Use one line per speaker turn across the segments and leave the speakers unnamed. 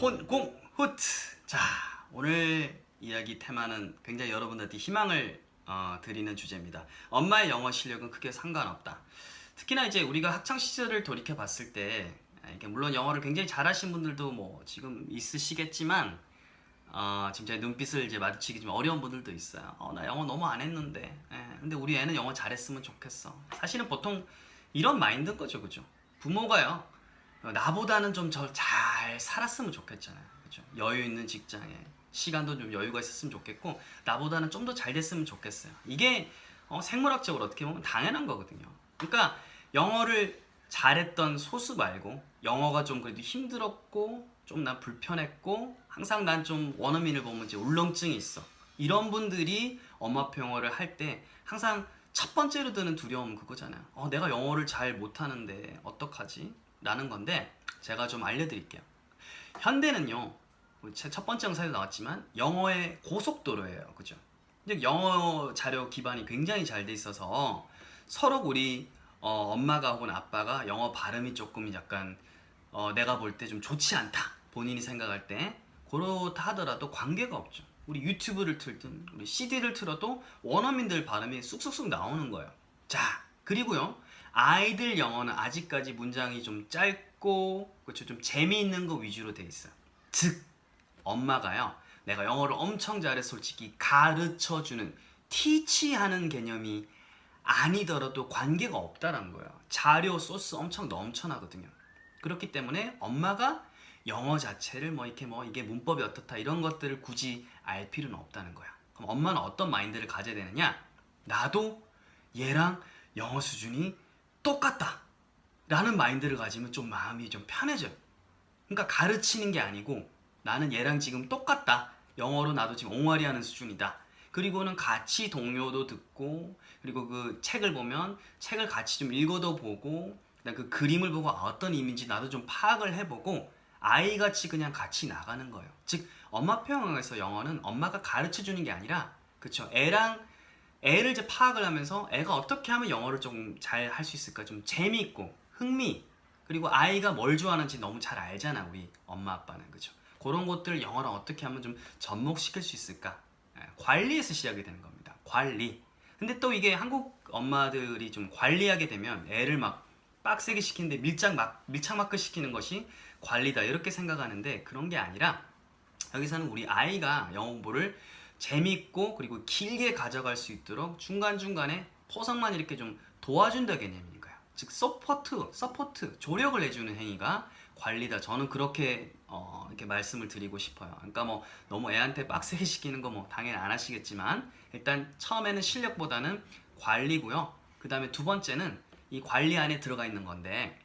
혼공 후트. 자 오늘 이야기 테마는 굉장히 여러분들한테 희망을 어, 드리는 주제입니다. 엄마의 영어 실력은 크게 상관없다. 특히나 이제 우리가 학창 시절을 돌이켜 봤을 때 아, 물론 영어를 굉장히 잘하신 분들도 뭐 지금 있으시겠지만 어, 지금 제 눈빛을 이제 마주치기 좀 어려운 분들도 있어요. 어, 나 영어 너무 안 했는데. 예, 근데 우리 애는 영어 잘했으면 좋겠어. 사실은 보통 이런 마인드인 거죠, 그죠? 부모가요. 어, 나보다는 좀 잘 살았으면 좋겠잖아요. 그죠? 여유 있는 직장에 시간도 좀 여유가 있었으면 좋겠고 나보다는 좀 더 잘 됐으면 좋겠어요. 이게 어, 생물학적으로 어떻게 보면 당연한 거거든요. 그러니까 영어를 잘했던 소수 말고 영어가 좀 그래도 힘들었고 좀 난 불편했고 항상 난 좀 원어민을 보면 이제 울렁증이 있어. 이런 분들이 엄마표 영어를 할 때 항상 첫 번째로 드는 두려움은 그거잖아요. 어, 내가 영어를 잘 못하는데 어떡하지? 라는 건데 제가 좀 알려드릴게요. 현대는요, 제첫 번째 영상에도 나왔지만 영어의 고속도로예요. 그죠? 영어 자료 기반이 굉장히 잘 돼 있어서 서로 우리 어, 엄마가 혹은 아빠가 영어 발음이 조금 약간 어, 내가 볼 때 좀 좋지 않다. 본인이 생각할 때 그렇다 하더라도 관계가 없죠. 우리 유튜브를 틀든 우리 CD를 틀어도 원어민들 발음이 쑥쑥쑥 나오는 거예요. 자, 그리고요. 아이들 영어는 아직까지 문장이 좀 짧고 그렇죠. 좀 재미있는 거 위주로 돼 있어요. 즉 엄마가요. 내가 영어를 엄청 잘해 솔직히 가르쳐 주는 티치하는 개념이 아니더라도 관계가 없다는 거예요. 자료 소스 엄청 넘쳐나거든요. 그렇기 때문에 엄마가 영어 자체를 뭐 이렇게 뭐 이게 문법이 어떻다 이런 것들을 굳이 알 필요는 없다는 거야. 그럼 엄마는 어떤 마인드를 가져야 되느냐? 나도 얘랑 영어 수준이 똑같다. 라는 마인드를 가지면 좀 마음이 좀 편해져요. 그러니까 가르치는 게 아니고 나는 얘랑 지금 똑같다. 영어로 나도 지금 옹알이 하는 수준이다. 그리고는 같이 동요도 듣고 그리고 그 책을 보면 책을 같이 좀 읽어도 보고 그 그림을 보고 아, 어떤 의미인지 나도 좀 파악을 해보고 아이같이 그냥 같이 나가는 거예요. 즉 엄마표 영어에서 영어는 엄마가 가르쳐 주는 게 아니라 그쵸 애랑 애를 이제 파악을 하면서 애가 어떻게 하면 영어를 좀 잘 할 수 있을까? 좀 재미있고 흥미 그리고 아이가 뭘 좋아하는지 너무 잘 알잖아 우리 엄마 아빠는. 그죠 그런 것들 영어를 어떻게 하면 좀 접목시킬 수 있을까? 예, 관리에서 시작이 되는 겁니다. 관리. 근데 또 이게 한국 엄마들이 좀 관리하게 되면 애를 막 빡세게 시키는데 밀착 막 밀착 마크 시키는 것이 관리다 이렇게 생각하는데 그런 게 아니라 여기서는 우리 아이가 영어 공부를 재밌고 그리고 길게 가져갈 수 있도록 중간중간에 포석만 이렇게 좀 도와준다 거야. 즉 서포트, 서포트, 조력을 해주는 행위가 관리다. 저는 그렇게 어, 이렇게 말씀을 드리고 싶어요. 그러니까 뭐 너무 애한테 빡세게 시키는 거 뭐 당연히 안 하시겠지만 일단 처음에는 실력보다는 관리고요. 그 다음에 두 번째는 이 관리 안에 들어가 있는 건데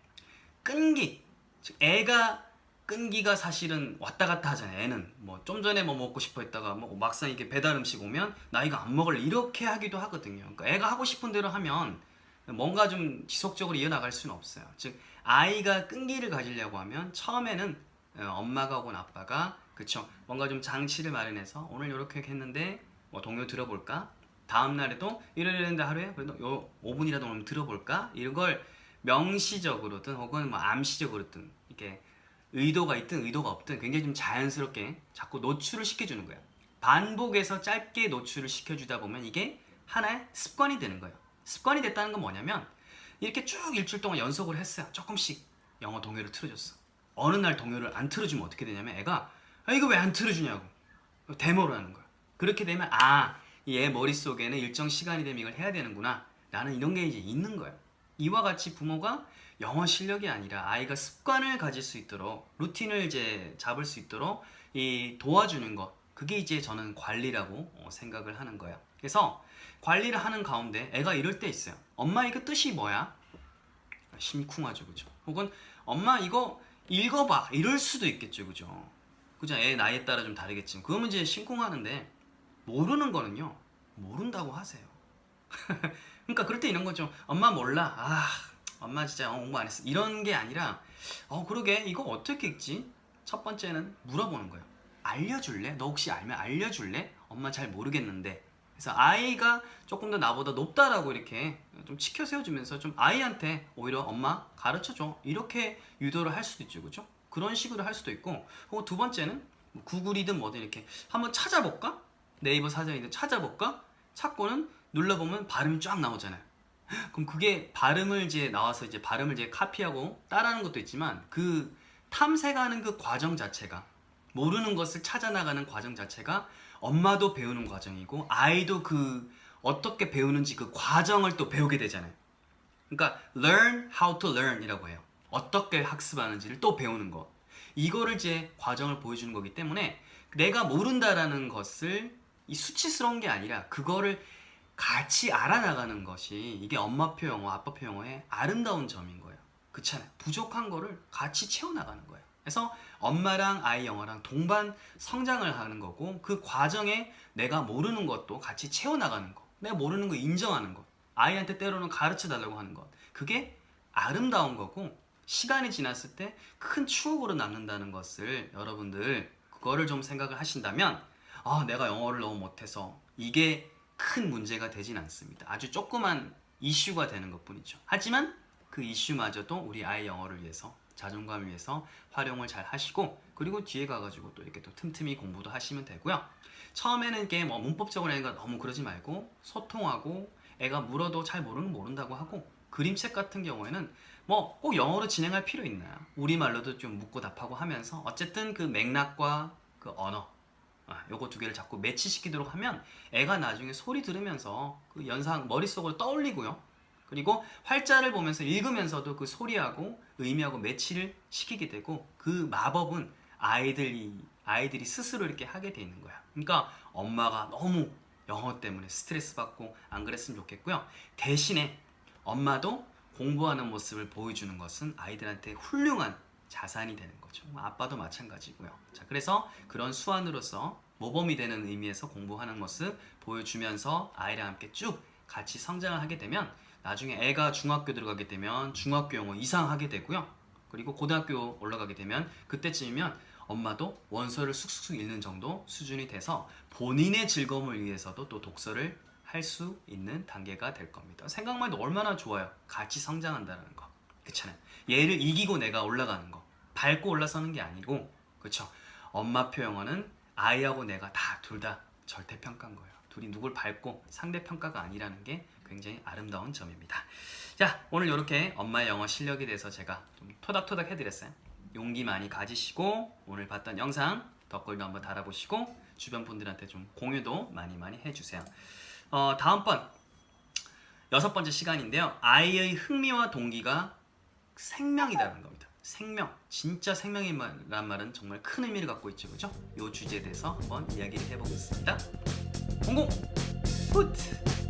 끈기, 즉 애가 끈기가 사실은 왔다 갔다 하잖아요. 애는 뭐 좀 전에 뭐 먹고 싶어 했다가 뭐 막상 이게 배달 음식 오면 나 이거 안 먹을래 이렇게 하기도 하거든요. 그러니까 애가 하고 싶은 대로 하면 뭔가 좀 지속적으로 이어나갈 수는 없어요. 즉 아이가 끈기를 가지려고 하면 처음에는 어, 엄마가 혹은 아빠가 그쵸 뭔가 좀 장치를 마련해서 오늘 이렇게 했는데 뭐 동요 들어볼까? 다음 날에도 이러는데 하루에 그래도 요 5분이라도 오늘 들어볼까? 이런 걸 명시적으로든 혹은 뭐 암시적으로든 이렇게 의도가 있든 의도가 없든 굉장히 좀 자연스럽게 자꾸 노출을 시켜주는 거예요. 반복해서 짧게 노출을 시켜주다 보면 이게 하나의 습관이 되는 거예요. 습관이 됐다는 건 뭐냐면 이렇게 쭉 일주일 동안 연속을 했어요. 조금씩 영어 동요를 틀어줬어. 어느 날 동요를 안 틀어주면 어떻게 되냐면 애가 아, 이거 왜 안 틀어주냐고 데모를 하는 거야. 그렇게 되면 아, 얘 머릿속에는 일정 시간이 되면 이걸 해야 되는구나. 나는 이런 게 이제 있는 거예요. 이와 같이 부모가 영어 실력이 아니라 아이가 습관을 가질 수 있도록 루틴을 이제 잡을 수 있도록 이 도와주는 것 그게 이제 저는 관리라고 어, 생각을 하는 거예요. 그래서 관리를 하는 가운데 애가 이럴 때 있어요. 엄마 이거 뜻이 뭐야? 심쿵하죠, 그죠? 혹은 엄마 이거 읽어봐 이럴 수도 있겠죠, 그죠? 그죠? 애 나이에 따라 좀 다르겠지만 그러면 이제 심쿵하는데 모르는 거는요 모른다고 하세요. 그러니까 그럴 때 이런 거죠. 엄마 몰라. 아, 엄마 진짜 영어 공부 안 했어. 이런 게 아니라, 어, 그러게, 이거 어떻게 읽지? 첫 번째는 물어보는 거예요. 알려줄래? 너 혹시 알면 알려줄래? 엄마 잘 모르겠는데. 그래서 아이가 조금 더 나보다 높다라고 이렇게 좀 치켜 세워주면서 좀 아이한테 오히려 엄마 가르쳐줘. 이렇게 유도를 할 수도 있죠. 그죠? 그런 식으로 할 수도 있고 혹은 두 번째는 뭐 구글이든 뭐든 이렇게 한번 찾아볼까? 네이버 사전이든 찾아볼까? 찾고는 눌러보면 발음이 쫙 나오잖아요. 그럼 그게 발음을 이제 나와서 이제 발음을 이제 카피하고 따라하는 것도 있지만 그 탐색하는 그 과정 자체가 모르는 것을 찾아 나가는 과정 자체가 엄마도 배우는 과정이고 아이도 그 어떻게 배우는지 그 과정을 또 배우게 되잖아요. 그러니까 learn how to learn이라고 해요. 어떻게 학습하는지를 또 배우는 거. 이거를 이제 과정을 보여주는 거기 때문에 내가 모른다라는 것을 이 수치스러운 게 아니라 그거를 같이 알아나가는 것이 이게 엄마표 영어, 아빠표 영어의 아름다운 점인 거예요. 그렇잖아요. 부족한 거를 같이 채워나가는 거예요. 그래서 엄마랑 아이 영어랑 동반 성장을 하는 거고 그 과정에 내가 모르는 것도 같이 채워나가는 거. 내가 모르는 거 인정하는 것. 아이한테 때로는 가르쳐 달라고 하는 것. 그게 아름다운 거고 시간이 지났을 때 큰 추억으로 남는다는 것을 여러분들 그거를 좀 생각을 하신다면 아 내가 영어를 너무 못해서 이게 큰 문제가 되진 않습니다. 아주 조그만 이슈가 되는 것 뿐이죠. 하지만 그 이슈마저도 우리 아이 영어를 위해서 자존감을 위해서 활용을 잘 하시고 그리고 뒤에 가가지고 또 이렇게 또 틈틈이 공부도 하시면 되고요. 처음에는 이게 뭐 문법적으로 하니까 너무 그러지 말고 소통하고 애가 물어도 잘 모르는 거 모른다고 하고 그림책 같은 경우에는 뭐 꼭 영어로 진행할 필요 있나요? 우리말로도 좀 묻고 답하고 하면서 어쨌든 그 맥락과 그 언어 아, 요거 두 개를 자꾸 매치시키도록 하면 애가 나중에 소리 들으면서 그 연상 머릿속으로 떠올리고요. 그리고 활자를 보면서 읽으면서도 그 소리하고 의미하고 매치를 시키게 되고 그 마법은 아이들이 아이들이 스스로 이렇게 하게 돼 있는 거야. 그러니까 엄마가 너무 영어 때문에 스트레스 받고 안 그랬으면 좋겠고요. 대신에 엄마도 공부하는 모습을 보여주는 것은 아이들한테 훌륭한 자산이 되는 거죠. 아빠도 마찬가지고요. 자, 그래서 그런 수완으로서 모범이 되는 의미에서 공부하는 모습 보여주면서 아이랑 함께 쭉 같이 성장을 하게 되면 나중에 애가 중학교 들어가게 되면 중학교 영어 이상 하게 되고요. 그리고 고등학교 올라가게 되면 그때쯤이면 엄마도 원서를 쑥쑥 읽는 정도 수준이 돼서 본인의 즐거움을 위해서도 또 독서를 할 수 있는 단계가 될 겁니다. 생각만 해도 얼마나 좋아요. 같이 성장한다는 거. 그렇잖아요. 얘를 이기고 내가 올라가는 거. 밟고 올라서는 게 아니고 그렇죠. 엄마표 영어는 아이하고 내가 다 둘 다 절대 평가인 거예요. 둘이 누굴 밟고 상대 평가가 아니라는 게 굉장히 아름다운 점입니다. 자, 오늘 이렇게 엄마의 영어 실력에 대해서 제가 좀 토닥토닥 해드렸어요. 용기 많이 가지시고 오늘 봤던 영상 댓글도 한번 달아보시고 주변 분들한테 좀 공유도 많이 많이 해주세요. 어, 다음번 여섯 번째 시간인데요. 아이의 흥미와 동기가 생명이라는 겁니다. 생명, 진짜 생명이란 말은 정말 큰 의미를 갖고 있죠, 그죠? 이 주제에 대해서 한번 이야기를 해보겠습니다. 공공 풋!